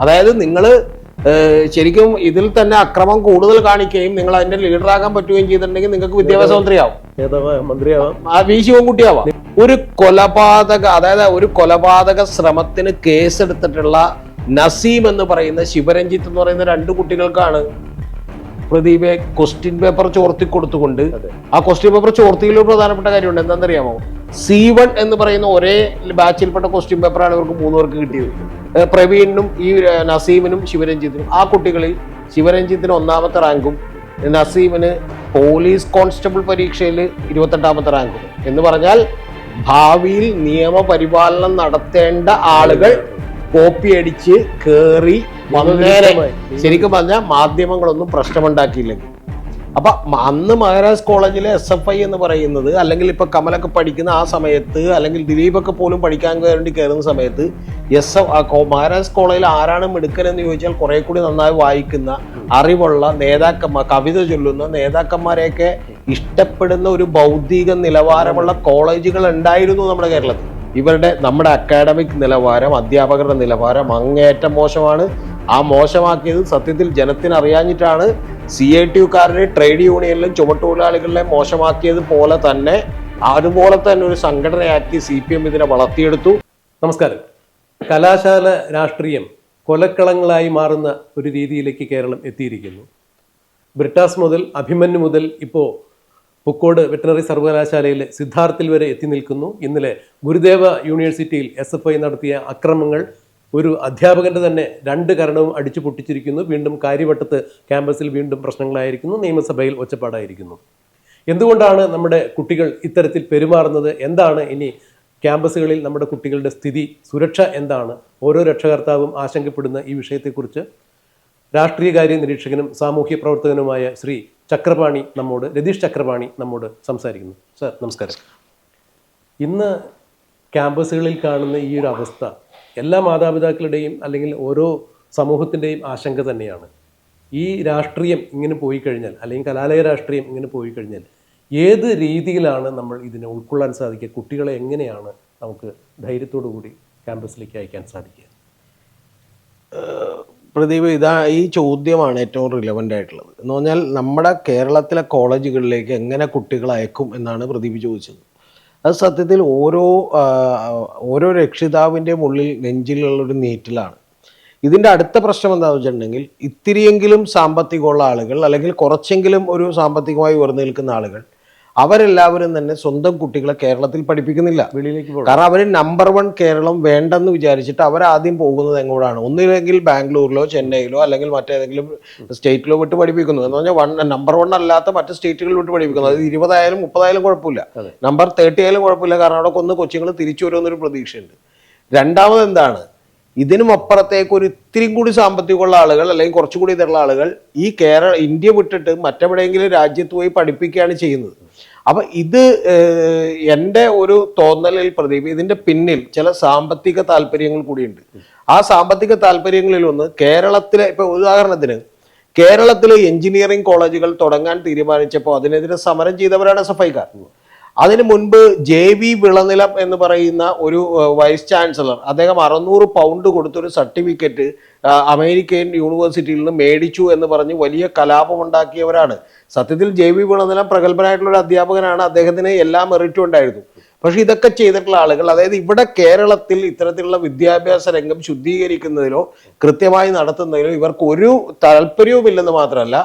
അതായത് നിങ്ങൾ ശരിക്കും ഇതിൽ തന്നെ അക്രമം കൂടുതൽ കാണിക്കുകയും നിങ്ങൾ അതിന്റെ ലീഡറാകാൻ പറ്റുകയും ചെയ്തിട്ടുണ്ടെങ്കിൽ നിങ്ങൾക്ക് വിദ്യാഭ്യാസ മന്ത്രിയാവും. മന്ത്രിയാവാം. വി ശിവൻകുട്ടിയാവാം. ഒരു കൊലപാതക അതായത് ഒരു കൊലപാതക ശ്രമത്തിന് കേസെടുത്തിട്ടുള്ള നസീം എന്ന് പറയുന്ന ശിവരഞ്ജിത്ത് എന്ന് പറയുന്ന രണ്ട് കുട്ടികൾക്കാണ് പ്രദീപെ ക്വസ്റ്റ്യൻ പേപ്പർ ചോർത്തി കൊടുത്തുകൊണ്ട് ആ ക്വസ്റ്റ്യൻ പേപ്പർ ചോർത്തിയിൽ പ്രധാനപ്പെട്ട കാര്യമുണ്ട്. എന്താണെന്നറിയാമോ? സി വൺ എന്ന് പറയുന്ന ഒരേ ബാച്ചിൽപ്പെട്ട ക്വസ്റ്റ്യൻ പേപ്പറാണ് ഇവർക്ക് മൂന്ന് പേർക്ക് കിട്ടിയത് പ്രവീണിനും ഈ നസീമിനും ശിവരഞ്ജിത്തിനും. ആ കുട്ടികളിൽ ശിവരഞ്ജിത്തിന് ഒന്നാമത്തെ റാങ്കും നസീമിന് പോലീസ് കോൺസ്റ്റബിൾ പരീക്ഷയിൽ ഇരുപത്തെട്ടാമത്തെ റാങ്കും എന്ന് പറഞ്ഞാൽ ഭാവിയിൽ നിയമപരിപാലനം നടത്തേണ്ട ആളുകൾ കോപ്പി അടിച്ച് കേറി വന്നേരെ ശരിക്കും പറഞ്ഞാൽ മാധ്യമങ്ങളൊന്നും പ്രശ്നമുണ്ടാക്കിയില്ലെങ്കിൽ. അപ്പൊ അന്ന് മഹാരാജ് കോളേജിലെ എസ് എഫ് ഐ എന്ന് പറയുന്നത് അല്ലെങ്കിൽ ഇപ്പൊ കമലൊക്കെ പഠിക്കുന്ന ആ സമയത്ത് അല്ലെങ്കിൽ ദിലീപൊക്കെ പോലും പഠിക്കാൻ വേണ്ടി കയറുന്ന സമയത്ത് എസ് എഫ് മഹാരാജ് കോളേജിൽ ആരാണ് മിടുക്കനെന്ന് ചോദിച്ചാൽ കുറെ കൂടി നന്നായി വായിക്കുന്ന അറിവുള്ള നേതാക്കന്മാർ കവിത ചൊല്ലുന്ന നേതാക്കന്മാരെയൊക്കെ ഇഷ്ടപ്പെടുന്ന ഒരു ബൗദ്ധിക നിലവാരമുള്ള കോളേജുകൾ ഉണ്ടായിരുന്നു നമ്മുടെ കേരളത്തിൽ. ഇവരുടെ നമ്മുടെ അക്കാഡമിക് നിലവാരം അധ്യാപകരുടെ നിലവാരം അങ്ങേയറ്റം മോശമാണ്. ആ മോശമാക്കിയത് സത്യത്തിൽ ജനത്തിന് അറിയാഞ്ഞിട്ടാണ് സി ഐ ടി യുക്കാരുടെ ട്രേഡ് യൂണിയനിലും ചുമട്ടുതൊഴിലാളികളിലെ മോശമാക്കിയത് പോലെ തന്നെ അതുപോലെ തന്നെ ഒരു സംഘടനയാക്കി സി പി എം ഇതിനെ വളർത്തിയെടുത്തു. നമസ്കാരം. കലാശാല രാഷ്ട്രീയം കൊലക്കളങ്ങളായി മാറുന്ന ഒരു രീതിയിലേക്ക് കേരളം എത്തിയിരിക്കുന്നു. ബ്രിട്ടാസ് മുതൽ അഭിമന്യു മുതൽ ഇപ്പോൾ പുക്കോട് വെറ്ററിനറി സർവകലാശാലയിൽ സിദ്ധാർത്ഥിൽ വരെ എത്തി നിൽക്കുന്നു. ഇന്നലെ ഗുരുദേവ യൂണിവേഴ്സിറ്റിയിൽ എസ് എഫ് ഐ നടത്തിയ അക്രമങ്ങൾ ഒരു അധ്യാപകന്റെ തന്നെ രണ്ട് കരണവും അടിച്ചു പൊട്ടിച്ചിരിക്കുന്നു. വീണ്ടും കാര്യവട്ടത്ത് ക്യാമ്പസിൽ വീണ്ടും പ്രശ്നങ്ങളായിരിക്കുന്നു. നിയമസഭയിൽ ഒച്ചപ്പാടായിരിക്കുന്നു. എന്തുകൊണ്ടാണ് നമ്മുടെ കുട്ടികൾ ഇത്തരത്തിൽ പെരുമാറുന്നത്? എന്താണ് ഇനി ക്യാമ്പസുകളിൽ നമ്മുടെ കുട്ടികളുടെ സ്ഥിതി? സുരക്ഷ എന്താണ്? ഓരോ രക്ഷകർത്താവും ആശങ്കപ്പെടുന്ന ഈ വിഷയത്തെക്കുറിച്ച് രാഷ്ട്രീയകാര്യ നിരീക്ഷകനും സാമൂഹ്യ പ്രവർത്തകനുമായ ശ്രീ ചക്രപാണി നമ്മോട് രതീഷ് ചക്രപാണി നമ്മോട് സംസാരിക്കുന്നു. സർ നമസ്കാരം. ഇന്ന് ക്യാമ്പസുകളിൽ കാണുന്ന ഈ ഒരു അവസ്ഥ എല്ലാ മാതാപിതാക്കളുടെയും അല്ലെങ്കിൽ ഓരോ സമൂഹത്തിന്റെയും ആശങ്ക തന്നെയാണ്. ഈ രാഷ്ട്രീയം ഇങ്ങനെ പോയി കഴിഞ്ഞാൽ അല്ലെങ്കിൽ കലാലയ രാഷ്ട്രീയം ഇങ്ങനെ പോയി കഴിഞ്ഞാൽ ഏത് രീതിയിലാണ് നമ്മൾ ഇതിനെ ഉൾക്കൊള്ളാൻ സാധിക്കുക? കുട്ടികളെ എങ്ങനെയാണ് നമുക്ക് ധൈര്യത്തോടു കൂടി ക്യാമ്പസിലേക്ക് അയക്കാൻ സാധിക്കുക? പ്രദീപ് ഇതാ ഈ ചോദ്യമാണ് ഏറ്റവും റിലവന്റ് ആയിട്ടുള്ളത്. എന്ന് പറഞ്ഞാൽ നമ്മുടെ കേരളത്തിലെ കോളേജുകളിലേക്ക് എങ്ങനെ കുട്ടികൾ അയക്കും എന്നാണ് പ്രദീപ് ചോദിച്ചത്. അത് സത്യത്തിൽ ഓരോ ഓരോ രക്ഷിതാവിന്റെയും ഉള്ളിൽ നെഞ്ചിലുള്ളൊരു നീറ്റിലാണ്. ഇതിന്റെ അടുത്ത പ്രശ്നം എന്താണെന്ന് വെച്ചിട്ടുണ്ടെങ്കിൽ ഇത്തിരിയെങ്കിലും സാമ്പത്തികമുള്ള ആളുകൾ അല്ലെങ്കിൽ കുറച്ചെങ്കിലും ഒരു സാമ്പത്തികമായി ഉയർന്നു നിൽക്കുന്ന ആളുകൾ അവരെല്ലാവരും തന്നെ സ്വന്തം കുട്ടികളെ കേരളത്തിൽ പഠിപ്പിക്കുന്നില്ല. വെളിയിലേക്ക് പോകും കാരണം അവർ നമ്പർ വൺ കേരളം വേണ്ടെന്ന് വിചാരിച്ചിട്ട് അവർ ആദ്യം പോകുന്നത് എങ്ങോട്ടാണ്? ഒന്നില്ലെങ്കിൽ ബാംഗ്ലൂരിലോ ചെന്നൈയിലോ അല്ലെങ്കിൽ മറ്റേതെങ്കിലും സ്റ്റേറ്റിലോ വിട്ട് പഠിപ്പിക്കുന്നു. എന്ന് പറഞ്ഞാൽ വൺ നമ്പർ വൺ അല്ലാത്ത മറ്റു സ്റ്റേറ്റുകളിൽ വിട്ട് പഠിപ്പിക്കുന്നു. അത് ഇരുപതായാലും മുപ്പതായാലും കുഴപ്പമില്ല. നമ്പർ തേർട്ടി ആയാലും കുഴപ്പമില്ല. കാരണം അവിടെ കൊന്ന് കൊച്ചുങ്ങൾ തിരിച്ചു വരുമെന്നൊരു പ്രതീക്ഷയുണ്ട്. രണ്ടാമത് എന്താണ്? ഇതിനും അപ്പുറത്തേക്ക് ഒരു ഇത്തിരി കൂടി സാമ്പത്തികമുള്ള ആളുകൾ അല്ലെങ്കിൽ കുറച്ചുകൂടി ഇതുള്ള ആളുകൾ ഈ കേരള ഇന്ത്യ വിട്ടിട്ട് മറ്റെവിടെയെങ്കിലും രാജ്യത്ത് പോയി പഠിപ്പിക്കുകയാണ് ചെയ്യുന്നത്. അപ്പൊ ഇത് എന്റെ ഒരു തോന്നലിൽ പ്രദീപ് ഇതിന്റെ പിന്നിൽ ചില സാമ്പത്തിക താല്പര്യങ്ങൾ കൂടിയുണ്ട്. ആ സാമ്പത്തിക താല്പര്യങ്ങളിൽ ഒന്ന് കേരളത്തിലെ ഇപ്പൊ ഉദാഹരണത്തിന് കേരളത്തിലെ എഞ്ചിനീയറിംഗ് കോളേജുകൾ തുടങ്ങാൻ തീരുമാനിച്ചപ്പോൾ അതിനെതിരെ സമരം ചെയ്തവരാണ് ഐക്കാർ. അതിനു മുൻപ് ജെ വി വിളനിലം എന്ന് പറയുന്ന ഒരു വൈസ് ചാൻസലർ അദ്ദേഹം അറുന്നൂറ് പൗണ്ട് കൊടുത്തൊരു സർട്ടിഫിക്കറ്റ് അമേരിക്കൻ യൂണിവേഴ്സിറ്റിയിൽ നിന്ന് മേടിച്ചു എന്ന് പറഞ്ഞ് വലിയ കലാപം ഉണ്ടാക്കിയവരാണ് സത്യത്തിൽ ജെ വി വിളനിലം പ്രഗത്ഭനായിട്ടുള്ള ഒരു അധ്യാപകനാണ്. അദ്ദേഹത്തിന് എല്ലാ മെറിറ്റും ഉണ്ടായിരുന്നു. പക്ഷേ ഇതൊക്കെ ചെയ്തിട്ടുള്ള ആളുകൾ അതായത് ഇവിടെ കേരളത്തിൽ ഇത്തരത്തിലുള്ള വിദ്യാഭ്യാസ രംഗം ശുദ്ധീകരിക്കുന്നതിലോ കൃത്യമായി നടത്തുന്നതിലോ ഇവർക്ക് ഒരു താല്പര്യവുമില്ലെന്ന് മാത്രമല്ല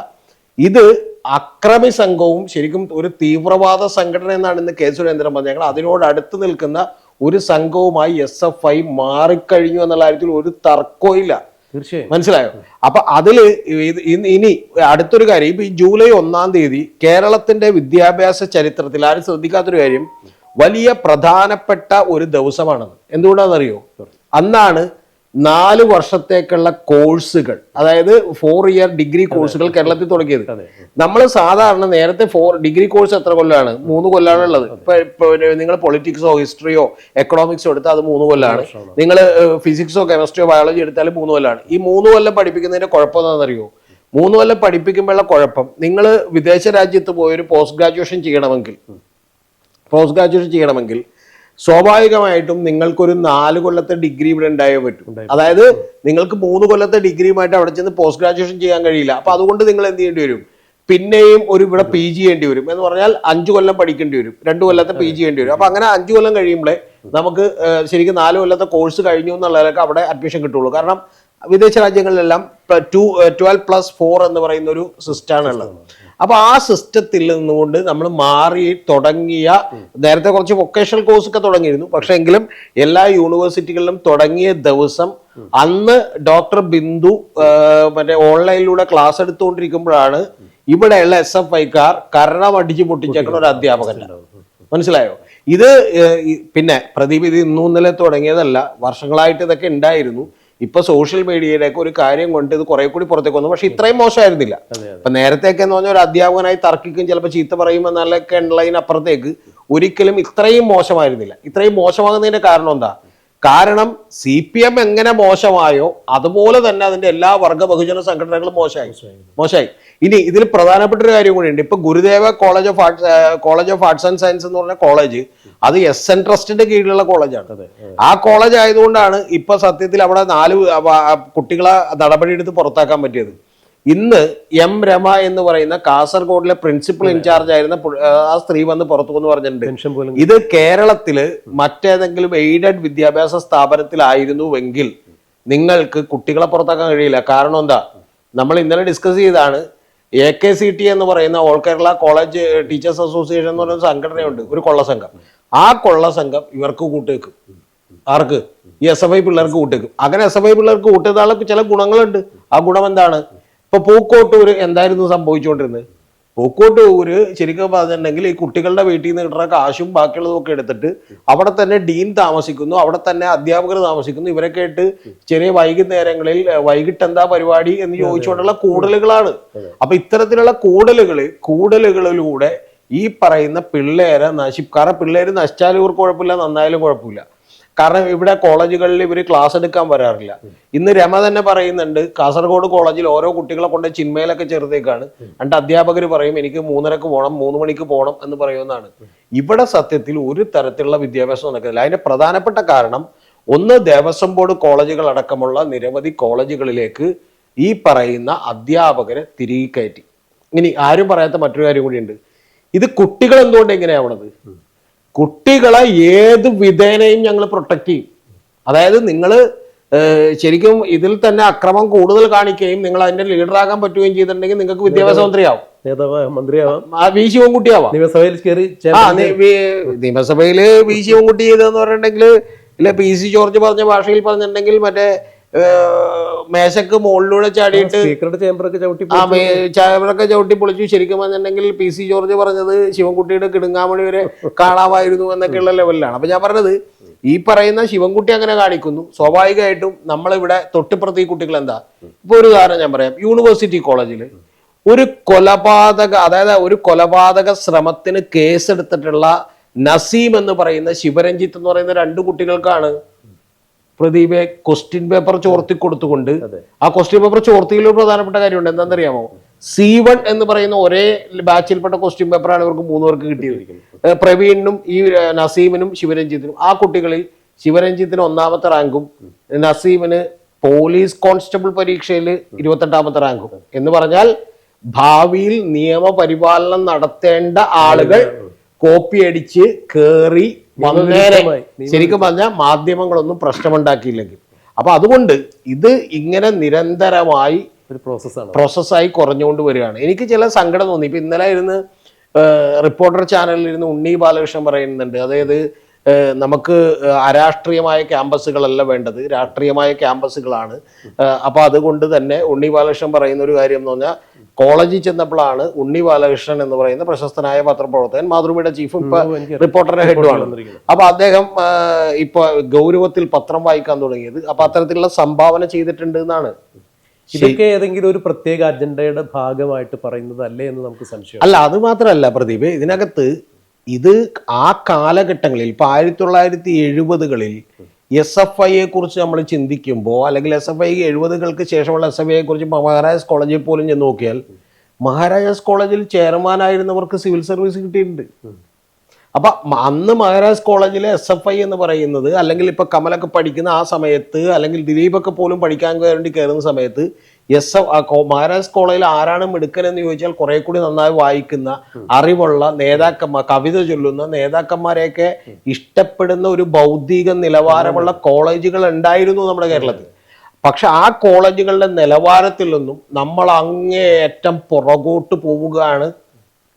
ഇത് അക്രമി സംഘവും ശരിക്കും ഒരു തീവ്രവാദ സംഘടന എന്നാണ് ഇന്ന് കെ സുരേന്ദ്രൻ പറഞ്ഞത്. ഞങ്ങൾ അതിനോട് അടുത്ത് നിൽക്കുന്ന ഒരു സംഘവുമായി എസ് എഫ് ഐ മാറിക്കഴിഞ്ഞു എന്നുള്ള കാര്യത്തിൽ ഒരു തർക്കവും ഇല്ല. തീർച്ചയായും. മനസ്സിലായോ? അപ്പൊ ഇന്ന് ഇനി അടുത്തൊരു കാര്യം ഇപ്പൊ ഈ ജൂലൈ ഒന്നാം തീയതി കേരളത്തിന്റെ വിദ്യാഭ്യാസ ചരിത്രത്തിൽ ആരും ശ്രദ്ധിക്കാത്തൊരു കാര്യം വലിയ പ്രധാനപ്പെട്ട ഒരു ദിവസമാണത്. എന്തുകൊണ്ടാണെന്നറിയോ? അന്നാണ് നാല് വർഷത്തേക്കുള്ള കോഴ്സുകൾ അതായത് ഫോർ ഇയർ ഡിഗ്രി കോഴ്സുകൾ കേരളത്തിൽ തുടങ്ങിയത്. നമ്മൾ സാധാരണ നേരത്തെ ഫോർ ഡിഗ്രി കോഴ്സ് എത്ര കൊല്ലാണ്? മൂന്ന് കൊല്ലാണ് ഉള്ളത്. നിങ്ങൾ പൊളിറ്റിക്സോ ഹിസ്റ്ററിയോ എക്കണോമിക്സോ എടുത്താൽ അത് മൂന്ന് കൊല്ലാണ്. നിങ്ങൾ ഫിസിക്സോ കെമിസ്ട്രിയോ ബയോളജി എടുത്താലും മൂന്ന് കൊല്ലാണ്. ഈ മൂന്ന് കൊല്ലം പഠിപ്പിക്കുന്നതിന്റെ കുഴപ്പം എന്താണെന്നറിയോ? മൂന്ന് കൊല്ലം പഠിപ്പിക്കുമ്പോഴുള്ള കുഴപ്പം നിങ്ങൾ വിദേശ രാജ്യത്ത് പോയി ഒരു പോസ്റ്റ് ഗ്രാജുവേഷൻ ചെയ്യണമെങ്കിൽ പോസ്റ്റ് ഗ്രാജുവേഷൻ ചെയ്യണമെങ്കിൽ സ്വാഭാവികമായിട്ടും നിങ്ങൾക്കൊരു നാല് കൊല്ലത്തെ ഡിഗ്രി ഇവിടെ ഉണ്ടായേ പറ്റും. അതായത് നിങ്ങൾക്ക് മൂന്ന് കൊല്ലത്തെ ഡിഗ്രിയുമായിട്ട് അവിടെ ചെന്ന് പോസ്റ്റ് ഗ്രാജുവേഷൻ ചെയ്യാൻ കഴിയില്ല. അപ്പൊ അതുകൊണ്ട് നിങ്ങൾ എന്ത് ചെയ്യേണ്ടി വരും? പിന്നെയും ഒരു ഇവിടെ പി ജി ചെയ്യേണ്ടി വരും. എന്ന് പറഞ്ഞാൽ അഞ്ചു കൊല്ലം പഠിക്കേണ്ടി വരും. രണ്ടു കൊല്ലത്തെ പി ജി ചെയ്യേണ്ടി വരും. അപ്പൊ അങ്ങനെ അഞ്ചു കൊല്ലം കഴിയുമ്പോഴേ നമുക്ക് ശരിക്കും നാല് കൊല്ലത്തെ കോഴ്സ് കഴിഞ്ഞു എന്നുള്ളവരൊക്കെ അവിടെ അഡ്മിഷൻ കിട്ടുള്ളൂ. കാരണം വിദേശ രാജ്യങ്ങളിലെല്ലാം ടു ട്വൽവ് പ്ലസ് ഫോർ എന്ന് പറയുന്ന ഒരു സിസ്റ്റമാണ് ഉള്ളത്. അപ്പൊ ആ സിസ്റ്റത്തിൽ നിന്നുകൊണ്ട് നമ്മൾ മാറി തുടങ്ങിയ നേരത്തെ കുറച്ച് വൊക്കേഷണൽ കോഴ്സ് ഒക്കെ തുടങ്ങിയിരുന്നു. പക്ഷെ എങ്കിലും എല്ലാ യൂണിവേഴ്സിറ്റികളിലും തുടങ്ങിയ ദിവസം അന്ന് ഡോക്ടർ ബിന്ദു മറ്റേ ഓൺലൈനിലൂടെ ക്ലാസ് എടുത്തുകൊണ്ടിരിക്കുമ്പോഴാണ് ഇവിടെയുള്ള എസ് എഫ് ഐക്കാർ കരണം അടിച്ചു പൊട്ടിച്ചേക്കുന്ന ഒരു അധ്യാപകൻ. മനസ്സിലായോ? ഇത് പിന്നെ പ്രദീപ് ഇത് ഇന്നും ഇന്നലെ തുടങ്ങിയതല്ല. വർഷങ്ങളായിട്ട് ഇതൊക്കെ ഉണ്ടായിരുന്നു. ഇപ്പൊ സോഷ്യൽ മീഡിയയിലേക്ക് ഒരു കാര്യം കൊണ്ട് ഇത് കുറെ കൂടി പുറത്തേക്ക് വന്നു. പക്ഷെ ഇത്രയും മോശമായിരുന്നില്ല. അപ്പൊ നേരത്തെയൊക്കെ എന്ന് പറഞ്ഞ ഒരു അധ്യാപകനായി തർക്കിക്കും ചിലപ്പോൾ ചീത്ത പറയും എന്നൊക്കെ അപ്പുറത്തേക്ക് ഒരിക്കലും ഇത്രയും മോശമായിരുന്നില്ല. ഇത്രയും മോശമാകുന്നതിന്റെ കാരണം എന്താ? കാരണം സി പി എം എങ്ങനെ മോശമായോ അതുപോലെ തന്നെ അതിന്റെ എല്ലാ വർഗ ബഹുജന സംഘടനകളും മോശമായി. മോശമായി. ഇനി ഇതിൽ പ്രധാനപ്പെട്ട ഒരു കാര്യം കൂടിയുണ്ട്. ഇപ്പൊ Gurudeva college of arts college of arts and science എന്ന് പറഞ്ഞ കോളേജ് അത് എസ് എൻ ട്രസ്റ്റിന്റെ കീഴിലുള്ള കോളേജാണ് ആ കോളേജ് ആയതുകൊണ്ടാണ് ഇപ്പൊ സത്യത്തിൽ അവിടെ നാല് കുട്ടികളെ നടപടിയെടുത്ത് പുറത്താക്കാൻ പറ്റിയത്. ഇന്ന് എം രമ എന്ന് പറയുന്ന കാസർഗോഡിലെ പ്രിൻസിപ്പൽ ഇൻചാർജ് ആയിരുന്ന ആ സ്ത്രീ വന്ന് പുറത്തു എന്ന് പറഞ്ഞിട്ടുണ്ട് ഇത് കേരളത്തിൽ മറ്റേതെങ്കിലും എയ്ഡഡ് വിദ്യാഭ്യാസ സ്ഥാപനത്തിലായിരുന്നുവെങ്കിൽ നിങ്ങൾക്ക് കുട്ടികളെ പുറത്താക്കാൻ കഴിയില്ല. കാരണം എന്താ? നമ്മൾ ഇന്നലെ ഡിസ്കസ് ചെയ്താണ് എ കെ സി ടി എന്ന് പറയുന്ന all Kerala college teachers association എന്ന് പറയുന്ന സംഘടനയുണ്ട്. ഒരു കൊള്ള സംഘം. ആ കൊള്ള സംഘം ഇവർക്ക് കൂട്ടേക്കും. ആർക്ക്? ഈ എസ് എഫ് ഐ പിള്ളേർക്ക് കൂട്ടേക്കും. അങ്ങനെ എസ് എഫ് ഐ പിള്ളേർക്ക് കൂട്ടിയതാളൊക്കെ ചില ഗുണങ്ങളുണ്ട്. ആ ഗുണം എന്താണ്? ഇപ്പൊ പൂക്കോട്ടൂര് എന്തായിരുന്നു സംഭവിച്ചുകൊണ്ടിരുന്നത്? പൂക്കോട്ടൂര് ശരിക്കും പറഞ്ഞിട്ടുണ്ടെങ്കിൽ ഈ കുട്ടികളുടെ വീട്ടിൽ നിന്ന് കിട്ടുന്ന കാശും ബാക്കിയുള്ളതും ഒക്കെ എടുത്തിട്ട് അവിടെ തന്നെ ഡീൻ താമസിക്കുന്നു അവിടെ തന്നെ അധ്യാപകർ താമസിക്കുന്നു. ഇവരൊക്കെ ആയിട്ട് ചെറിയ വൈകുന്നേരങ്ങളിൽ വൈകിട്ട് എന്താ പരിപാടി എന്ന് ചോദിച്ചുകൊണ്ടുള്ള കൂടലുകളാണ്. അപ്പൊ ഇത്തരത്തിലുള്ള കൂടലുകൾ കൂടലുകളിലൂടെ ഈ പറയുന്ന പിള്ളേരെ നശി കാരണം പിള്ളേര് നശിച്ചാലും ഇവർക്ക് കുഴപ്പമില്ല നന്നായാലും കുഴപ്പമില്ല. കാരണം ഇവിടെ കോളേജുകളിൽ ഇവർ ക്ലാസ് എടുക്കാൻ വരാറില്ല. ഇന്ന് രമ തന്നെ പറയുന്നുണ്ട് കാസർഗോഡ് കോളേജിൽ ഓരോ കുട്ടികളെ കൊണ്ട് ചിന്മയിലൊക്കെ ചേർത്തേക്കാണ് രണ്ട് അധ്യാപകർ പറയും എനിക്ക് മൂന്നരക്ക് പോകണം മൂന്ന് മണിക്ക് പോകണം എന്ന് പറയുന്നതാണ് ഇവിടെ സത്യത്തിൽ ഒരു തരത്തിലുള്ള വിദ്യാഭ്യാസം നടക്കുന്നില്ല. അതിന്റെ പ്രധാനപ്പെട്ട കാരണം ഒന്ന് ദേവസ്വം ബോർഡ് കോളേജുകൾ അടക്കമുള്ള നിരവധി കോളേജുകളിലേക്ക് ഈ പറയുന്ന അധ്യാപകരെ തിരികെ കയറ്റി. ഇനി ആരും പറയാത്ത മറ്റൊരു കാര്യം കൂടിയുണ്ട്. ഇത് കുട്ടികൾ എന്തുകൊണ്ട് എങ്ങനെയാവണത് കുട്ടികളെ ഏത് വിധേനയും ഞങ്ങൾ പ്രൊട്ടക്ട് ചെയ്യും. അതായത് നിങ്ങൾ ശരിക്കും ഇതിൽ തന്നെ അക്രമം കൂടുതൽ കാണിക്കുകയും നിങ്ങൾ അതിന്റെ ലീഡറാകാൻ പറ്റുകയും ചെയ്തിട്ടുണ്ടെങ്കിൽ നിങ്ങൾക്ക് വിദ്യാഭ്യാസ മന്ത്രിയാവും. വി ശിവൻകുട്ടിയാവാം. നിയമസഭയിൽ കയറി ആ നി- വി- ശിവൻകുട്ടി ചെയ്തെന്ന് പറഞ്ഞിട്ടുണ്ടെങ്കിൽ ഇല്ല പി സി ജോർജ് പറഞ്ഞ ഭാഷയിൽ പറഞ്ഞിട്ടുണ്ടെങ്കിൽ മറ്റേ മേശക്ക് മുകളിലൂടെ ചാടിയിട്ട് സ്പീക്കറുടെ ചേംബറൊക്കെ ചവിട്ടി ആ ചവിട്ടി പൊളിച്ചു. ശരിക്കും പറഞ്ഞിട്ടുണ്ടെങ്കിൽ പി സി ജോർജ് പറഞ്ഞത് ശിവൻകുട്ടിയുടെ കിടുങ്ങാമണി വരെ കാണാമായിരുന്നു എന്നൊക്കെയുള്ള ലെവലിലാണ്. അപ്പൊ ഞാൻ പറഞ്ഞത് ഈ പറയുന്ന ശിവൻകുട്ടി അങ്ങനെ കാണിക്കുന്നു. സ്വാഭാവികമായിട്ടും നമ്മളിവിടെ തൊട്ടിപ്പുറത്ത് ഈ കുട്ടികൾ എന്താ? ഇപ്പൊ ഒരു ഉദാഹരണം ഞാൻ പറയാം. യൂണിവേഴ്സിറ്റി കോളേജിൽ ഒരു കൊലപാതക അതായത് ഒരു കൊലപാതക ശ്രമത്തിന് കേസെടുത്തിട്ടുള്ള നസീം എന്ന് പറയുന്ന ശിവരഞ്ജിത്ത് എന്ന് പറയുന്ന രണ്ട് കുട്ടികൾക്കാണ് പ്രദീപെ ക്വസ്റ്റ്യൻ പേപ്പർ ചോർത്തി കൊടുത്തുകൊണ്ട് ആ ക്വസ്റ്റ്യൻ പേപ്പർ ചോർത്തിയിൽ ഒരു പ്രധാനപ്പെട്ട കാര്യമുണ്ട്. എന്താണെന്നറിയാമോ? സി വൺ എന്ന് പറയുന്ന ഒരേ ബാച്ചിൽപ്പെട്ട ക്വസ്റ്റ്യൻ പേപ്പറാണ് ഇവർക്ക് മൂന്ന് പേർക്ക് കിട്ടിയത്. പ്രവീണിനും ഈ നസീമിനും ശിവരഞ്ജിത്തിനും. ആ കുട്ടികളിൽ ശിവരഞ്ജിത്തിന് ഒന്നാമത്തെ റാങ്കും നസീമിന് പോലീസ് കോൺസ്റ്റബിൾ പരീക്ഷയിൽ ഇരുപത്തെട്ടാമത്തെ റാങ്കും. എന്ന് പറഞ്ഞാൽ ഭാവിയിൽ നിയമപരിപാലനം നടത്തേണ്ട ആളുകൾ കോപ്പി അടിച്ച് കേറി വന്നേരെ ശരിക്കും പറഞ്ഞാൽ മാധ്യമങ്ങളൊന്നും പ്രശ്നമുണ്ടാക്കിയില്ലെങ്കിൽ. അപ്പൊ അതുകൊണ്ട് ഇത് ഇങ്ങനെ നിരന്തരമായി പ്രോസസ്സാണ് പ്രോസസ്സായി കുറഞ്ഞുകൊണ്ട് വരികയാണ്. എനിക്ക് ചില സങ്കടം തോന്നി. ഇപ്പൊ ഇന്നലെ ഇരുന്ന് റിപ്പോർട്ടർ ചാനലിൽ ഇരുന്ന് ഉണ്ണി ബാലകൃഷ്ണൻ പറയുന്നുണ്ട്. അതായത് നമുക്ക് അരാഷ്ട്രീയമായ ക്യാമ്പസുകളല്ല വേണ്ടത്. രാഷ്ട്രീയമായ ക്യാമ്പസുകളാണ്. അപ്പോൾ അപ്പൊ അതുകൊണ്ട് തന്നെ ഉണ്ണി ബാലകൃഷ്ണൻ പറയുന്ന ഒരു കാര്യം എന്ന് പറഞ്ഞാൽ കോളേജിൽ ചെന്നപ്പോഴാണ് ഉണ്ണി ബാലകൃഷ്ണൻ എന്ന് പറയുന്ന പ്രശസ്തനായ പത്രപ്രവർത്തകൻ മാതൃഭൂമിയുടെ ചീഫും ഇപ്പൊ റിപ്പോർട്ടറിന്റെ ഹെഡുമാണ് അപ്പൊ അദ്ദേഹം ഇപ്പൊ ഗൗരവത്തിൽ പത്രം വായിക്കാൻ തുടങ്ങിയത്. അപ്പൊ അത്തരത്തിലുള്ള സംഭാവന ചെയ്തിട്ടുണ്ട് എന്നാണ്. ഇതൊക്കെ ഏതെങ്കിലും ഒരു പ്രത്യേക അജണ്ടയുടെ ഭാഗമായിട്ട് പറയുന്നതല്ലേ എന്ന് നമുക്ക് സംശയം അല്ല അത് മാത്രമല്ല പ്രദീപ് ഇതിനകത്ത് ഇത് ആ കാലഘട്ടങ്ങളിൽ ഇപ്പൊ ആയിരത്തി തൊള്ളായിരത്തി എഴുപതുകളിൽ എസ് എഫ് ഐയെ കുറിച്ച് നമ്മൾ ചിന്തിക്കുമ്പോൾ അല്ലെങ്കിൽ എസ് എഫ് ഐ എഴുപതുകൾക്ക് ശേഷമുള്ള എസ് എഫ് ഐയെ കുറിച്ച് മഹാരാജാസ് കോളേജിൽ പോലും ചെന്ന് നോക്കിയാൽ മഹാരാജാസ് കോളേജിൽ ചെയർമാനായിരുന്നവർക്ക് സിവിൽ സർവീസ് കിട്ടിയിട്ടുണ്ട്. അപ്പൊ അന്ന് മഹാരാജാസ് കോളേജിലെ എസ് എഫ് ഐ എന്ന് പറയുന്നത് അല്ലെങ്കിൽ ഇപ്പൊ കമലൊക്കെ പഠിക്കുന്ന ആ സമയത്ത് അല്ലെങ്കിൽ ദിലീപൊക്കെ പോലും പഠിക്കാൻ വേണ്ടി കയറുന്ന സമയത്ത് എസ് മഹാരാജ് കോളേജിൽ ആരാണ് മിടുക്കൻ എന്ന് ചോദിച്ചാൽ കുറെ കൂടി നന്നായി വായിക്കുന്ന അറിവുള്ള നേതാക്കന്മാർ കവിത ചൊല്ലുന്ന നേതാക്കന്മാരെയൊക്കെ ഇഷ്ടപ്പെടുന്ന ഒരു ബൗദ്ധിക നിലവാരമുള്ള കോളേജുകൾ ഉണ്ടായിരുന്നു നമ്മുടെ കേരളത്തിൽ. പക്ഷെ ആ കോളേജുകളുടെ നിലവാരത്തിൽ നിന്നും നമ്മൾ അങ്ങേയറ്റം പുറകോട്ട് പോവുകയാണ്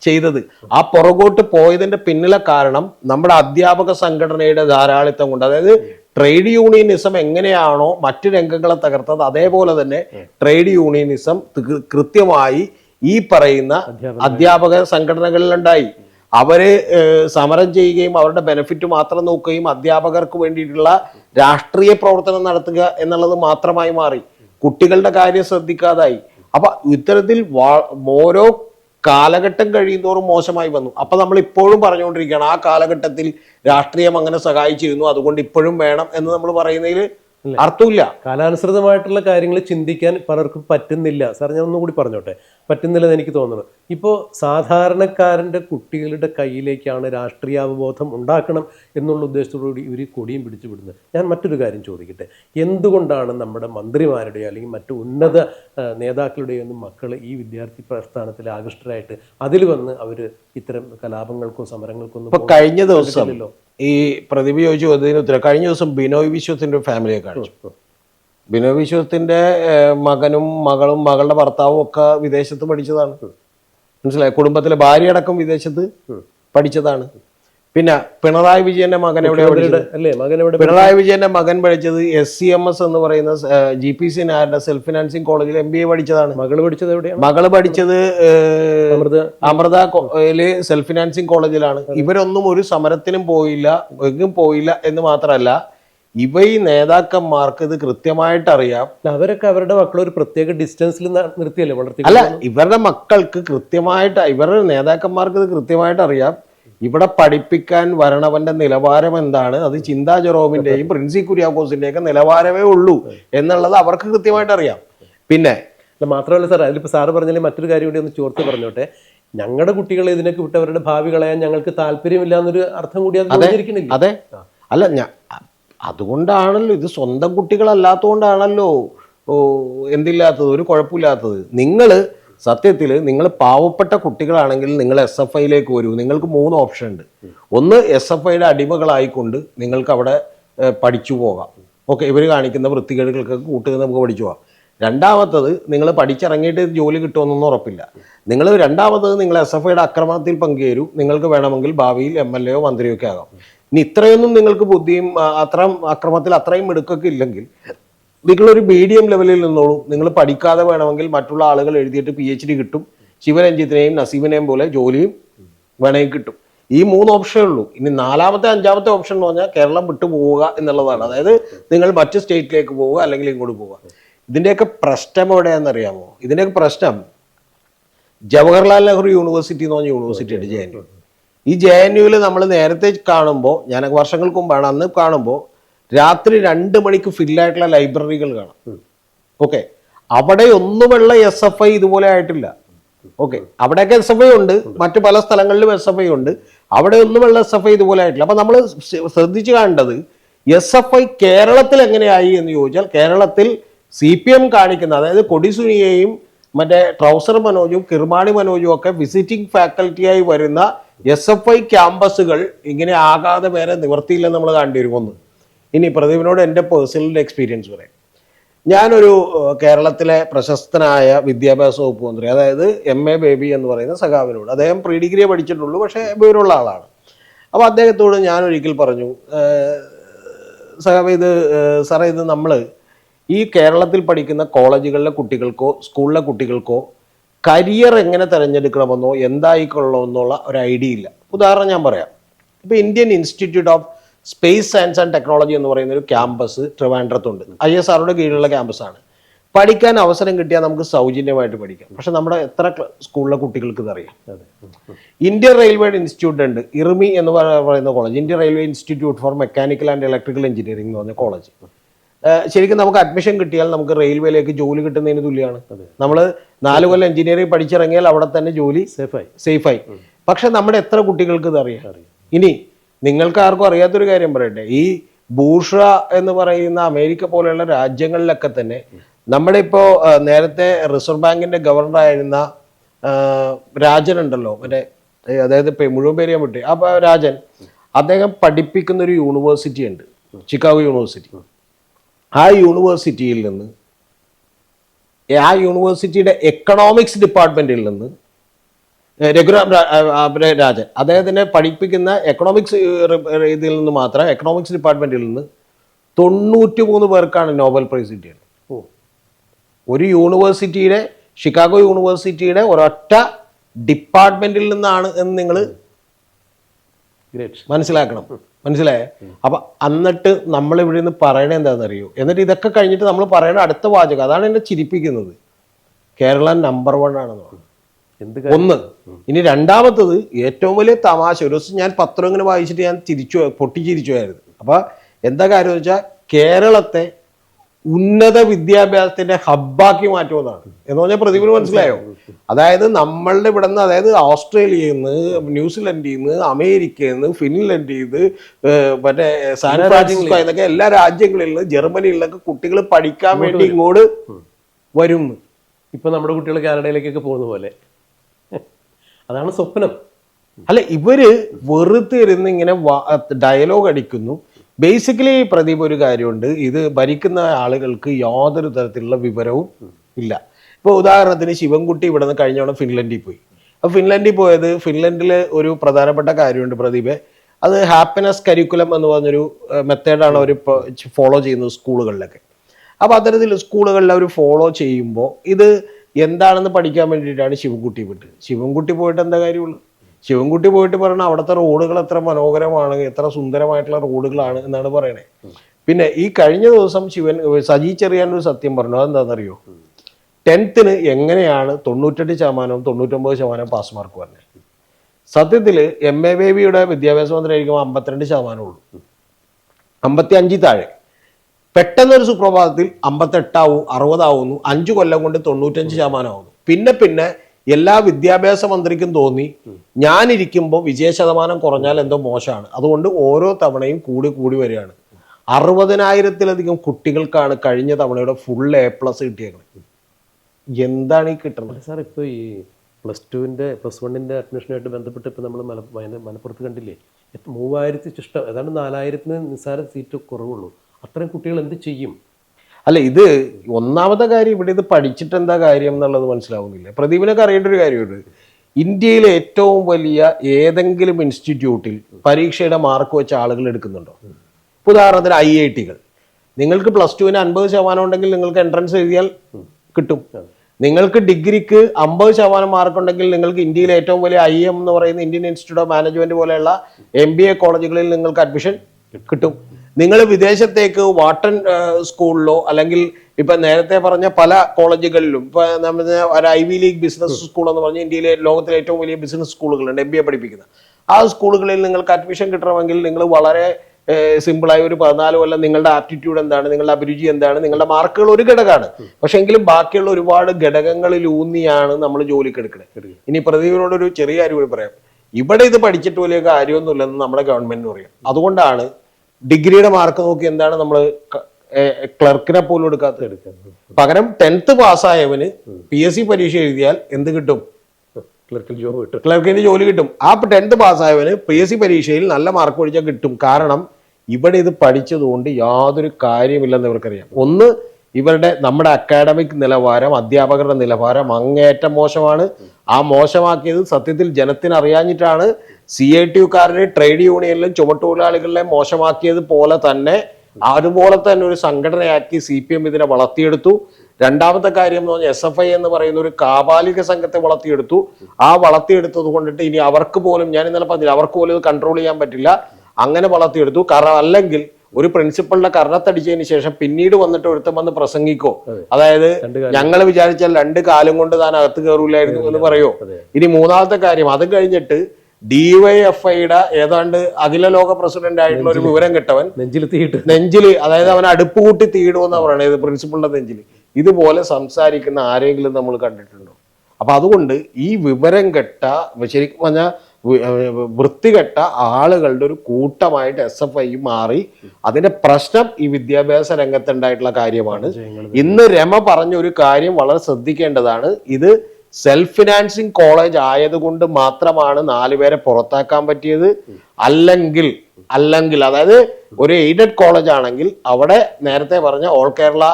ചെയ്തത്. ആ പുറകോട്ട് പോയതിന്റെ പിന്നിലെ കാരണം നമ്മുടെ അധ്യാപക സംഘടനയുടെ ധാരാളിത്തം കൊണ്ട്. അതായത് ട്രേഡ് യൂണിയനിസം എങ്ങനെയാണോ മറ്റു രംഗങ്ങളെ തകർത്തത് അതേപോലെ തന്നെ ട്രേഡ് യൂണിയനിസം കൃത്യമായി ഈ പറയുന്ന അധ്യാപക സംഘടനകളിലുണ്ടായി. അവർ സമരം ചെയ്യുകയും അവരുടെ ബെനിഫിറ്റ് മാത്രം നോക്കുകയും അധ്യാപകർക്ക് വേണ്ടിയിട്ടുള്ള രാഷ്ട്രീയ പ്രവർത്തനം നടത്തുക എന്നുള്ളത് മാത്രമായി മാറി. കുട്ടികളുടെ കാര്യം ശ്രദ്ധിക്കാതായി. അപ്പൊ ഇത്തരത്തിൽ ഓരോ കാലഘട്ടം കഴിയുന്നതോറും മോശമായി വന്നു. അപ്പൊ നമ്മൾ ഇപ്പോഴും പറഞ്ഞുകൊണ്ടിരിക്കുകയാണ് ആ കാലഘട്ടത്തിൽ രാഷ്ട്രീയം അങ്ങനെ സഹായിച്ചിരുന്നു അതുകൊണ്ട് ഇപ്പോഴും വേണം എന്ന് നമ്മൾ പറയുന്നതിൽ അർത്ഥമില്ല. കാലാനുസൃതമായിട്ടുള്ള കാര്യങ്ങൾ ചിന്തിക്കാൻ പലർക്കും പറ്റുന്നില്ല. സാർ ഞാൻ ഒന്നുകൂടി പറഞ്ഞോട്ടെ? പറ്റുന്നില്ലെന്ന് എനിക്ക് തോന്നുന്നു. ഇപ്പോൾ സാധാരണക്കാരന്റെ കുട്ടികളുടെ കയ്യിലേക്കാണ് രാഷ്ട്രീയാവബോധം ഉണ്ടാക്കണം എന്നുള്ള ഉദ്ദേശത്തോടുകൂടി ഇവർ കൊടിയും പിടിച്ചു വിടുന്നത്. ഞാൻ മറ്റൊരു കാര്യം ചോദിക്കട്ടെ? എന്തുകൊണ്ടാണ് നമ്മുടെ മന്ത്രിമാരുടെയോ അല്ലെങ്കിൽ മറ്റു ഉന്നത നേതാക്കളുടെയോ ഒന്നും മക്കൾ ഈ വിദ്യാർത്ഥി പ്രസ്ഥാനത്തിൽ ആകൃഷ്ടരായിട്ട് അതിൽ വന്ന് അവർ ഇത്തരം കലാപങ്ങൾക്കോ സമരങ്ങൾക്കോ ഒന്നും കഴിഞ്ഞ ദിവസം ഈ പ്രതിഭ ചോദിച്ചു ചോദ്യത്തിന് ഉത്തരം. കഴിഞ്ഞ ദിവസം ബിനോയ് വിശ്വത്തിന്റെ ഫാമിലിയെ കാണിച്ചു. ബിനോയ് വിശ്വത്തിന്റെ മകനും മകളും മകളുടെ ഭർത്താവും ഒക്കെ വിദേശത്ത് പഠിച്ചതാണ്. മനസ്സിലായി? കുടുംബത്തിലെ ഭാര്യ അടക്കം വിദേശത്ത് പഠിച്ചതാണ്. പിന്നെ പിണറായി വിജയന്റെ മകൻ എവിടെ അല്ലേ മകൻ എവിടെ പിണറായി വിജയന്റെ മകൻ പഠിച്ചത് എസ് സി എം എസ് എന്ന് പറയുന്ന ജി പി സി നായരുടെ സെൽഫ് ഫിനാൻസിങ് കോളേജിൽ എം ബി എ പഠിച്ചതാണ്. മകൾ പഠിച്ചത് എവിടെയാണ്? മകൾ പഠിച്ചത് അമൃത അമൃത കോയിൽ സെൽഫ് ഫിനാൻസിങ് കോളേജിലാണ് ഇവരൊന്നും ഒരു സമരത്തിനും പോയില്ല എങ്ങും പോയില്ല എന്ന് മാത്രമല്ല ഇവ ഈ നേതാക്കന്മാർക്ക് ഇത് കൃത്യമായിട്ട് അറിയാം. അവരൊക്കെ അവരുടെ മക്കളെ ഒരു പ്രത്യേക ഡിസ്റ്റൻസിൽ നിർത്തിയല്ലേ വളർത്തി അല്ല ഇവരുടെ മക്കൾക്ക് കൃത്യമായിട്ട് ഇവരുടെ നേതാക്കന്മാർക്ക് ഇത് കൃത്യമായിട്ട് അറിയാം. ഇവിടെ പഠിപ്പിക്കാൻ വരണവന്റെ നിലവാരം എന്താണ്? അത് ചിന്താ ജെറോമിന്റെയും പ്രിൻസി കുര്യാക്കോസിന്റെയും ഒക്കെ നിലവാരമേ ഉള്ളൂ എന്നുള്ളത് അവർക്ക് കൃത്യമായിട്ട് അറിയാം. പിന്നെ അല്ല മാത്രമല്ല സാർ അതിലിപ്പോൾ സാറ് പറഞ്ഞാൽ മറ്റൊരു കാര്യം കൂടി ഒന്ന് ചോർത്ത് പറഞ്ഞോട്ടെ. ഞങ്ങളുടെ കുട്ടികളെ ഇതിനൊക്കെ വിട്ടവരുടെ ഭാവി കളയാൻ ഞങ്ങൾക്ക് താല്പര്യമില്ല എന്നൊരു അർത്ഥം കൂടി അത് അതെ അല്ല ഞാൻ അതുകൊണ്ടാണല്ലോ ഇത് സ്വന്തം കുട്ടികളല്ലാത്തതുകൊണ്ടാണല്ലോ ഓ എന്തില്ലാത്തത് ഒരു കുഴപ്പമില്ലാത്തത്. നിങ്ങൾ സത്യത്തിൽ നിങ്ങൾ പാവപ്പെട്ട കുട്ടികളാണെങ്കിൽ നിങ്ങൾ എസ് എഫ് ഐയിലേക്ക് വരൂ. നിങ്ങൾക്ക് മൂന്ന് ഓപ്ഷൻ ഉണ്ട്. ഒന്ന് എസ് എഫ് ഐയുടെ അടിമകളായിക്കൊണ്ട് നിങ്ങൾക്ക് അവിടെ പഠിച്ചു പോകാം. ഓക്കെ ഇവർ കാണിക്കുന്ന വൃത്തികേടുകൾക്കൊക്കെ കൂട്ടുക നമുക്ക് പഠിച്ചു പോകാം. രണ്ടാമത്തത് നിങ്ങൾ പഠിച്ചിറങ്ങിയിട്ട് ജോലി കിട്ടുമെന്നൊന്നും ഉറപ്പില്ല. നിങ്ങൾ രണ്ടാമത്തത് നിങ്ങൾ എസ് എഫ് ഐയുടെ അക്രമത്തിൽ പങ്കുചേരൂ. നിങ്ങൾക്ക് വേണമെങ്കിൽ ഭാവിയിൽ എം എൽ എയോ മന്ത്രിയോ ഒക്കെ ആകാം. ഇനി ഇത്രയൊന്നും നിങ്ങൾക്ക് ബുദ്ധിയും അത്ര അക്രമത്തിൽ അത്രയും മിടുക്കൊക്കെ ഇല്ലെങ്കിൽ നിങ്ങളൊരു മീഡിയം ലെവലിൽ നിന്നോളൂ. നിങ്ങൾ പഠിക്കാതെ വേണമെങ്കിൽ മറ്റുള്ള ആളുകൾ എഴുതിയിട്ട് പി എച്ച് ഡി കിട്ടും. ശിവരഞ്ജിത്തിനെയും നസീമിനെയും പോലെ ജോലിയും വേണമെങ്കിൽ കിട്ടും. ഈ മൂന്ന് ഓപ്ഷനേ ഉള്ളൂ. ഇനി നാലാമത്തെ അഞ്ചാമത്തെ ഓപ്ഷൻ എന്ന് പറഞ്ഞാൽ കേരളം വിട്ടു പോവുക എന്നുള്ളതാണ്. അതായത് നിങ്ങൾ മറ്റ് സ്റ്റേറ്റിലേക്ക് പോവുക അല്ലെങ്കിൽ ഇങ്ങോട്ട് പോവുക. ഇതിന്റെയൊക്കെ പ്രശ്നം എവിടെയാണെന്നറിയാമോ ഇതിന്റെയൊക്കെ പ്രശ്നം ജവഹർലാൽ നെഹ്റു യൂണിവേഴ്സിറ്റി എന്ന് പറഞ്ഞ യൂണിവേഴ്സിറ്റി ജെ എൻ യു. ഈ ജെ എൻ യുവിൽ നമ്മൾ നേരത്തെ കാണുമ്പോൾ ഞാൻ വർഷങ്ങൾക്ക് മുമ്പാണ് അന്ന് കാണുമ്പോൾ രാത്രി രണ്ട് മണിക്ക് ഫില്ലായിട്ടുള്ള ലൈബ്രറികൾ കാണാം. ഓക്കെ. അവിടെ ഒന്നുമുള്ള എസ് എഫ് ഐ ഇതുപോലെ ആയിട്ടില്ല. ഓക്കെ. അവിടെയൊക്കെ എസ് എഫ് ഐ ഉണ്ട്. മറ്റു പല സ്ഥലങ്ങളിലും എസ് എഫ് ഐ ഉണ്ട്. അവിടെ ഒന്നുമുള്ള എസ് എഫ് ഐ ഇതുപോലെ ആയിട്ടില്ല. അപ്പൊ നമ്മൾ ശ്രദ്ധിച്ചു കാണേണ്ടത് എസ് എഫ് ഐ കേരളത്തിൽ എങ്ങനെയായി എന്ന് ചോദിച്ചാൽ കേരളത്തിൽ സി പി എം കാണിക്കുന്ന അതായത് കൊടിസുനിയെയും മറ്റേ ട്രൗസർ മനോജും കിർമാണി മനോജും ഒക്കെ വിസിറ്റിംഗ് ഫാക്കൽറ്റിയായി വരുന്ന എസ് എഫ് ഐ ക്യാമ്പസുകൾ ഇങ്ങനെ ആകാതെ വേറെ നിവർത്തിയില്ലെന്ന് നമ്മൾ കണ്ടിരുന്നു ഇനി പ്രദീപിനോട് എന്റെ പേഴ്സണൽ എക്സ്പീരിയൻസ് പറയാം. ഞാനൊരു കേരളത്തിലെ പ്രശസ്തനായ വിദ്യാഭ്യാസ വകുപ്പ് മന്ത്രി അതായത് എം എ ബേബി എന്ന് പറയുന്ന സഖാവിനോട്. അദ്ദേഹം പ്രീ ഡിഗ്രിയെ പഠിച്ചിട്ടുള്ളൂ പക്ഷേ വിവരമുള്ള ആളാണ്. അപ്പോൾ അദ്ദേഹത്തോട് ഞാൻ ഒരിക്കൽ പറഞ്ഞു സഖാവ് ഇത് സാറേ ഇത് നമ്മൾ ഈ കേരളത്തിൽ പഠിക്കുന്ന കോളേജുകളിലെ കുട്ടികൾക്കോ സ്കൂളിലെ കുട്ടികൾക്കോ കരിയർ എങ്ങനെ തിരഞ്ഞെടുക്കണമെന്നോ എന്തായിക്കൊള്ളണമെന്നുള്ള ഒരു ഐഡിയ ഇല്ല. ഉദാഹരണം ഞാൻ പറയാം. ഇപ്പോൾ Indian institute of space science and technology എന്ന് പറയുന്ന ഒരു ക്യാമ്പസ് ട്രിവാൻഡ്രത്തുണ്ട് ഐ എസ് ആറുടെ കീഴിലുള്ള ക്യാമ്പസാണ് പഠിക്കാൻ അവസരം കിട്ടിയാൽ നമുക്ക് സൗജന്യമായിട്ട് പഠിക്കാം. പക്ഷെ നമ്മുടെ എത്ര സ്കൂളിലെ കുട്ടികൾക്ക് ഇതറിയാം ഇന്ത്യൻ റെയിൽവേ ഇൻസ്റ്റിറ്റ്യൂട്ട് ഉണ്ട്. ഇർമി എന്ന് പറയുന്ന college Indian railway institute for mechanical and electrical engineering എന്ന് പറഞ്ഞ കോളേജ് ശരിക്കും നമുക്ക് അഡ്മിഷൻ കിട്ടിയാൽ നമുക്ക് റെയിൽവേയിലേക്ക് ജോലി കിട്ടുന്നതിന് തുല്യമാണ്. നമ്മൾ നാല് കൊല്ലം എഞ്ചിനീയറിംഗ് പഠിച്ചിറങ്ങിയാൽ അവിടെ തന്നെ ജോലി സേഫായി സേഫായി പക്ഷെ നമ്മുടെ എത്ര കുട്ടികൾക്ക് ഇതറിയാം ഇനി നിങ്ങൾക്ക് ആർക്കും അറിയാത്തൊരു കാര്യം പറയട്ടെ. ഈ ബൂഷ എന്ന് പറയുന്ന അമേരിക്ക പോലെയുള്ള രാജ്യങ്ങളിലൊക്കെ തന്നെ നമ്മുടെ ഇപ്പോൾ നേരത്തെ റിസർവ് ബാങ്കിന്റെ ഗവർണർ ആയിരുന്ന ഉണ്ടല്ലോ മറ്റേ അതായത് മുഴുവൻ പേര് ഞാൻ വിട്ടു. അപ്പൊ രാജൻ അദ്ദേഹം പഠിപ്പിക്കുന്ന ഒരു യൂണിവേഴ്സിറ്റി ഉണ്ട്. Chicago university. ആ യൂണിവേഴ്സിറ്റിയിൽ നിന്ന് ആ യൂണിവേഴ്സിറ്റിയുടെ എക്കണോമിക്സ് ഡിപ്പാർട്ട്മെന്റിൽ നിന്ന് രഘുറാം രാജൻ. അദ്ദേഹത്തിനെ പഠിപ്പിക്കുന്ന എക്കണോമിക്സ് ഇതിൽ നിന്ന് മാത്രം എക്കണോമിക്സ് ഡിപ്പാർട്ട്മെന്റിൽ നിന്ന് തൊണ്ണൂറ്റി മൂന്ന് പേർക്കാണ് നോബൽ പ്രൈസ് കിട്ടിയത്. ഒരു യൂണിവേഴ്സിറ്റിയുടെ ഷിക്കാഗോ യൂണിവേഴ്സിറ്റിയുടെ ഒരൊറ്റ ഡിപ്പാർട്ട്മെന്റിൽ നിന്നാണ് എന്ന് നിങ്ങൾ മനസ്സിലാക്കണം. മനസ്സിലായേ? അപ്പൊ എന്നിട്ട് നമ്മൾ ഇവിടെ നിന്ന് പറയണത് എന്താണെന്നറിയോ? എന്നിട്ട് ഇതൊക്കെ കഴിഞ്ഞിട്ട് നമ്മൾ പറയണ അടുത്ത വാചകം അതാണ് എന്നെ ചിരിപ്പിക്കുന്നത്. കേരള നമ്പർ വൺ ആണെന്ന് പറഞ്ഞു. ഒന്ന്. ഇനി രണ്ടാമത്തത് ഏറ്റവും വലിയ തമാശ. ഒരു ദിവസം ഞാൻ പത്രം ഇങ്ങനെ വായിച്ചിട്ട് ഞാൻ തിരിച്ചു പൊട്ടിച്ചിരിച്ചുമായിരുന്നു. അപ്പൊ എന്താ കാര്യം എന്ന് വെച്ചാൽ കേരളത്തെ ഉന്നത വിദ്യാഭ്യാസത്തിന്റെ ഹബ്ബാക്കി മാറ്റുമെന്നാണ്. എന്ന് പറഞ്ഞാൽ പ്രതിഫലം മനസ്സിലായോ? അതായത് നമ്മളുടെ ഇവിടെ നിന്ന് അതായത് ഓസ്ട്രേലിയയിൽ നിന്ന് ന്യൂസിലൻഡിൽ നിന്ന് അമേരിക്കയിൽ നിന്ന് ഫിൻലൻഡിൽ നിന്ന് മറ്റേ സാൻ ഫ്രാൻസിസ്കോ എന്നൊക്കെ എല്ലാ രാജ്യങ്ങളിൽ നിന്ന് ജർമ്മനിയിൽ നിന്നൊക്കെ കുട്ടികൾ പഠിക്കാൻ വേണ്ടി ഇങ്ങോട്ട് വരും ഇപ്പൊ നമ്മുടെ കുട്ടികൾ കാനഡയിലേക്കൊക്കെ പോകുന്ന പോലെ അതാണ് സ്വപ്നം. അല്ല ഇവർ വെറുതെ ഇരുന്ന് ഇങ്ങനെ ഡയലോഗ് അടിക്കുന്നു. ബേസിക്കലി പ്രദീപ് ഒരു കാര്യമുണ്ട്. ഇത് ഭരിക്കുന്ന ആളുകൾക്ക് യാതൊരു തരത്തിലുള്ള വിവരവും ഇല്ല. ഇപ്പൊ ഉദാഹരണത്തിന് ശിവൻകുട്ടി ഇവിടെ നിന്ന് കഴിഞ്ഞ ഫിൻലൻഡിൽ പോയി. അപ്പൊ ഫിൻലൻഡിൽ പോയത് ഫിൻലൻഡിൽ ഒരു പ്രധാനപ്പെട്ട കാര്യമുണ്ട് പ്രദീപെ. അത് ഹാപ്പിനെസ് കരിക്കുലം എന്ന് പറഞ്ഞൊരു മെത്തേഡാണ് അവർ ഫോളോ ചെയ്യുന്നത് സ്കൂളുകളിലൊക്കെ. അപ്പോൾ അത്തരത്തിൽ സ്കൂളുകളിൽ അവർ ഫോളോ ചെയ്യുമ്പോൾ ഇത് എന്താണെന്ന് പഠിക്കാൻ വേണ്ടിയിട്ടാണ് ശിവൻകുട്ടി വിട്ടത്. ശിവൻകുട്ടി പോയിട്ട് എന്താ കാര്യമുള്ളൂ? ശിവൻകുട്ടി പോയിട്ട് പറയണ അവിടുത്തെ റോഡുകൾ എത്ര മനോഹരമാണ് എത്ര സുന്ദരമായിട്ടുള്ള റോഡുകളാണ് എന്നാണ് പറയണേ. പിന്നെ ഈ കഴിഞ്ഞ ദിവസം ശിവൻ സജി ചെറിയാൻ ഒരു സത്യം പറഞ്ഞു. അതെന്താണെന്നറിയോ? ടെൻത്തിന് എങ്ങനെയാണ് തൊണ്ണൂറ്റെട്ട് ശതമാനവും തൊണ്ണൂറ്റൊമ്പത് ശതമാനം പാസ് മാർക്ക് പറഞ്ഞത് സത്യത്തിൽ എം എ ബേബിയുടെ വിദ്യാഭ്യാസ മന്ത്രി ആയിരിക്കുമ്പോൾ അമ്പത്തിരണ്ട് ശതമാനമുള്ളൂ അമ്പത്തി അഞ്ചിൽ താഴെ. പെട്ടെന്നൊരു സുപ്രഭാതത്തിൽ അമ്പത്തെട്ടാവും അറുപതാവുന്നു അഞ്ചു കൊല്ലം കൊണ്ട് തൊണ്ണൂറ്റഞ്ച് ശതമാനമാവുന്നു പിന്നെ പിന്നെ എല്ലാ വിദ്യാഭ്യാസ മന്ത്രിക്കും തോന്നി ഞാനിരിക്കുമ്പോൾ വിജയ ശതമാനം കുറഞ്ഞാൽ എന്തോ മോശമാണ്. അതുകൊണ്ട് ഓരോ തവണയും കൂടി കൂടി വരികയാണ്. അറുപതിനായിരത്തിലധികം കുട്ടികൾക്കാണ് കഴിഞ്ഞ തവണയുടെ ഫുൾ എ പ്ലസ് കിട്ടിയത് എന്താണ് ഈ കിട്ടുന്നത് സാർ ഇപ്പോൾ ഈ പ്ലസ് ടുവിന്റെ പ്ലസ് വണ്ണിന്റെ അഡ്മിഷനായിട്ട് ബന്ധപ്പെട്ട് ഇപ്പോൾ നമ്മൾ മല മലപ്പുറത്ത് കണ്ടില്ലേ? മൂവായിരത്തി ചിഷ്ടം ഏതാണ്ട് നാലായിരത്തിന് നിസ്സാര സീറ്റ് കുറവുള്ളൂ. അത്രയും കുട്ടികൾ എന്ത് ചെയ്യും? അല്ല ഇത് ഒന്നാമത്തെ കാര്യം ഇവിടെ ഇത് പഠിച്ചിട്ട് എന്താ കാര്യം എന്നുള്ളത് മനസ്സിലാവുന്നില്ല. പ്രദീപിനൊക്കെ അറിയേണ്ട ഒരു കാര്യമുണ്ട്. ഇന്ത്യയിലെ ഏറ്റവും വലിയ ഏതെങ്കിലും ഇൻസ്റ്റിറ്റ്യൂട്ടിൽ പരീക്ഷയുടെ മാർക്ക് വെച്ച് ആളുകൾ എടുക്കുന്നുണ്ടോ? ഉദാഹരണത്തിന് ഐ ഐ ടികൾ നിങ്ങൾക്ക് പ്ലസ് ടുവിന് അൻപത് ശതമാനം ഉണ്ടെങ്കിൽ നിങ്ങൾക്ക് എൻട്രൻസ് എഴുതിയാൽ കിട്ടും. നിങ്ങൾക്ക് ഡിഗ്രിക്ക് അമ്പത് ശതമാനം മാർക്കുണ്ടെങ്കിൽ നിങ്ങൾക്ക് ഇന്ത്യയിലെ ഏറ്റവും വലിയ ഐ എം എന്ന് പറയുന്ന ഇന്ത്യൻ ഇൻസ്റ്റിറ്റ്യൂട്ട് ഓഫ് മാനേജ്മെന്റ് പോലെയുള്ള എം ബി എ കോളേജുകളിൽ നിങ്ങൾക്ക് അഡ്മിഷൻ കിട്ടും. നിങ്ങൾ വിദേശത്തേക്ക് വാട്ടൺ സ്കൂളിലോ അല്ലെങ്കിൽ ഇപ്പൊ നേരത്തെ പറഞ്ഞ പല കോളേജുകളിലും ഇപ്പൊ നമ്മൾ ഒരു I V league business school എന്ന് പറഞ്ഞ ഇന്ത്യയിലെ ലോകത്തിലെ ഏറ്റവും വലിയ ബിസിനസ് സ്കൂളുകളുണ്ട് എം ബി എ പഠിപ്പിക്കുന്ന. ആ സ്കൂളുകളിൽ നിങ്ങൾക്ക് അഡ്മിഷൻ കിട്ടണമെങ്കിൽ നിങ്ങൾ വളരെ സിമ്പിളായ ഒരു പതിനാല് കൊല്ലം നിങ്ങളുടെ ആപ്റ്റിറ്റ്യൂഡ് എന്താണ് നിങ്ങളുടെ അഭിരുചി എന്താണ് നിങ്ങളുടെ മാർക്കുകൾ ഒരു ഘടകമാണ്. പക്ഷെ എങ്കിലും ബാക്കിയുള്ള ഒരുപാട് ഘടകങ്ങളിൽ ഊന്നിയാണ് നമ്മൾ ജോലിക്ക് എടുക്കുന്നത്. ഇനി ഒരു ചെറിയ കാര്യം കൂടി പറയാം. ഇവിടെ ഇത് പഠിച്ചിട്ട് വലിയ കാര്യമൊന്നുമില്ലെന്ന് നമ്മുടെ ഗവൺമെന്റിന് പറയാം. അതുകൊണ്ടാണ് ഡിഗ്രിയുടെ മാർക്ക് നോക്കി എന്താണ് നമ്മൾ ക്ലർക്കിനെ പോലും എടുക്കുന്നത്? പകരം ടെൻത്ത് പാസ്സായവന് പി എസ് സി പരീക്ഷ എഴുതിയാൽ എന്ത് കിട്ടും? ക്ലർക്കിൽ ജോബ് കിട്ടും. ക്ലർക്കിന്റെ ജോലി കിട്ടും. ആ ടെൻത്ത് പാസ്സായവന് പി എസ് സി പരീക്ഷയിൽ നല്ല മാർക്ക് പഠിച്ചാൽ കിട്ടും. കാരണം ഇവിടെ ഇത് പഠിച്ചതുകൊണ്ട് യാതൊരു കാര്യമില്ലെന്ന് ഇവർക്കറിയാം. ഒന്ന് ഇവരുടെ നമ്മുടെ അക്കാഡമിക് നിലവാരം അധ്യാപകരുടെ നിലവാരം അങ്ങേയറ്റം മോശമാണ്. ആ മോശമാക്കിയത് സത്യത്തിൽ ജനത്തിന് അറിയാഞ്ഞിട്ടാണ്. സി ഐ ടി യുക്കാരുടെ ട്രേഡ് യൂണിയനിലും ചുമട്ടുതൊഴിലാളികളിലെ മോശമാക്കിയത് പോലെ തന്നെ അതുപോലെ തന്നെ ഒരു സംഘടനയാക്കി സി പി എം ഇതിനെ വളർത്തിയെടുത്തു. രണ്ടാമത്തെ കാര്യം എന്ന് പറഞ്ഞാൽ എസ് എഫ് ഐ എന്ന് പറയുന്ന ഒരു കാപാലിക സംഘത്തെ വളർത്തിയെടുത്തു. ആ വളർത്തിയെടുത്തത് കൊണ്ടിട്ട് ഇനി അവർക്ക് പോലും ഞാൻ ഇന്നലെ പറഞ്ഞില്ല അവർക്ക് പോലും ഇത് കൺട്രോൾ ചെയ്യാൻ പറ്റില്ല. അങ്ങനെ വളർത്തിയെടുത്തു. കാരണം അല്ലെങ്കിൽ ഒരു പ്രിൻസിപ്പളിന്റെ കർണത്തടിച്ചതിന് ശേഷം പിന്നീട് വന്നിട്ട് ഒരുത്തം വന്ന് പ്രസംഗിക്കോ? അതായത് ഞങ്ങൾ വിചാരിച്ചാൽ രണ്ട് കാലം കൊണ്ട് താൻ അകത്ത് കയറൂലായിരുന്നു എന്ന് പറയോ? ഇനി മൂന്നാമത്തെ കാര്യം അത് കഴിഞ്ഞിട്ട് ഡിവൈഎഫ്ഐയുടെ ഏതാണ്ട് അഖില ലോക പ്രസിഡന്റ് ആയിട്ടുള്ള ഒരു വിവരം കിട്ടവൻ നെഞ്ചിൽ തീയിട്ട്. നെഞ്ചിൽ അതായത് അവൻ അടുപ്പ് കൂട്ടി തീയിടുമെന്നാ പറയണത് പ്രിൻസിപ്പളിന്റെ നെഞ്ചിൽ. ഇതുപോലെ സംസാരിക്കുന്ന ആരെങ്കിലും നമ്മൾ കണ്ടിട്ടുണ്ടോ? അപ്പൊ അതുകൊണ്ട് ഈ വിവരം കെട്ട ശരിക്കും പറഞ്ഞാൽ വൃത്തി കെട്ട വൃത്തികെട്ട ആളുകളുടെ ഒരു കൂട്ടമായിട്ട് എസ് എഫ് ഐ മാറി. അതിന്റെ പ്രശ്നം ഈ വിദ്യാഭ്യാസ രംഗത്തുണ്ടായിട്ടുള്ള കാര്യമാണ്. ഇന്ന് രമ പറഞ്ഞ ഒരു കാര്യം വളരെ ശ്രദ്ധിക്കേണ്ടതാണ്. ഇത് സെൽഫ് ഫിനാൻസിങ് കോളേജ് ആയതുകൊണ്ട് മാത്രമാണ് നാലുപേരെ പുറത്താക്കാൻ പറ്റിയത്. അല്ലെങ്കിൽ അല്ലെങ്കിൽ അതായത് ഒരു എയ്ഡഡ് കോളേജ് ആണെങ്കിൽ അവിടെ നേരത്തെ പറഞ്ഞ all Kerala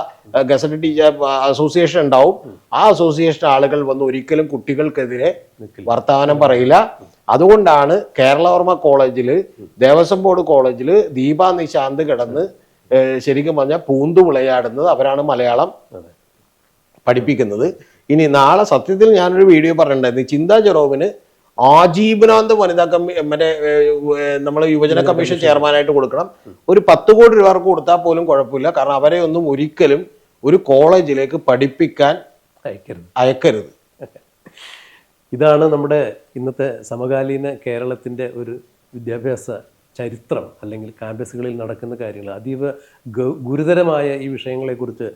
gazette teacher association ഉണ്ടാവും. ആ അസോസിയേഷൻ ആളുകൾ വന്ന് ഒരിക്കലും കുട്ടികൾക്കെതിരെ വർത്തമാനം പറയില്ല. അതുകൊണ്ടാണ് കേരളവർമ്മ കോളേജിൽ ദേവസ്വം ബോർഡ് കോളേജിൽ ദീപ നിശാന്ത് കിടന്ന് ശരിക്കും പറഞ്ഞാൽ പൂന്തു വിളയാടുന്നത് അവരാണ് മലയാളം പഠിപ്പിക്കുന്നത്. ഇനി നാളെ സത്യത്തിൽ ഞാനൊരു വീഡിയോ പറഞ്ഞിട്ടുണ്ടായിരുന്നു. ചിന്താ ജെറോമിന് ആജീവനാന്ത വനിതാ കമ്മി മറ്റേ നമ്മൾ യുവജന കമ്മീഷൻ ചെയർമാനായിട്ട് കൊടുക്കണം. ഒരു പത്ത് കോടി രൂപ കൊടുത്താൽ പോലും കുഴപ്പമില്ല. കാരണം അവരെ ഒന്നും ഒരിക്കലും ഒരു കോളേജിലേക്ക് പഠിപ്പിക്കാൻ അയക്കരുത്. അയക്കരുത്. ഇതാണ് നമ്മുടെ ഇന്നത്തെ സമകാലീന കേരളത്തിന്റെ ഒരു വിദ്യാഭ്യാസ ചരിത്രം അല്ലെങ്കിൽ ക്യാമ്പസുകളിൽ നടക്കുന്ന കാര്യങ്ങൾ. അതീവ ഗുരുതരമായ ഈ വിഷയങ്ങളെക്കുറിച്ച്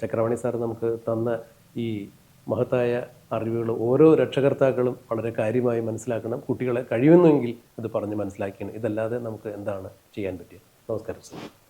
ചക്രവാണി സാർ നമുക്ക് തന്ന ഈ മഹത്തായ അറിവുകൾ ഓരോ രക്ഷകർത്താക്കളും വളരെ കാര്യമായി മനസ്സിലാക്കണം കുട്ടികളെ കഴിയുന്നുവെങ്കിൽ അത് പറഞ്ഞ് മനസ്സിലാക്കിയാണ്. ഇതല്ലാതെ നമുക്ക് എന്താണ് ചെയ്യാൻ പറ്റുക നമസ്കാരം സാർ.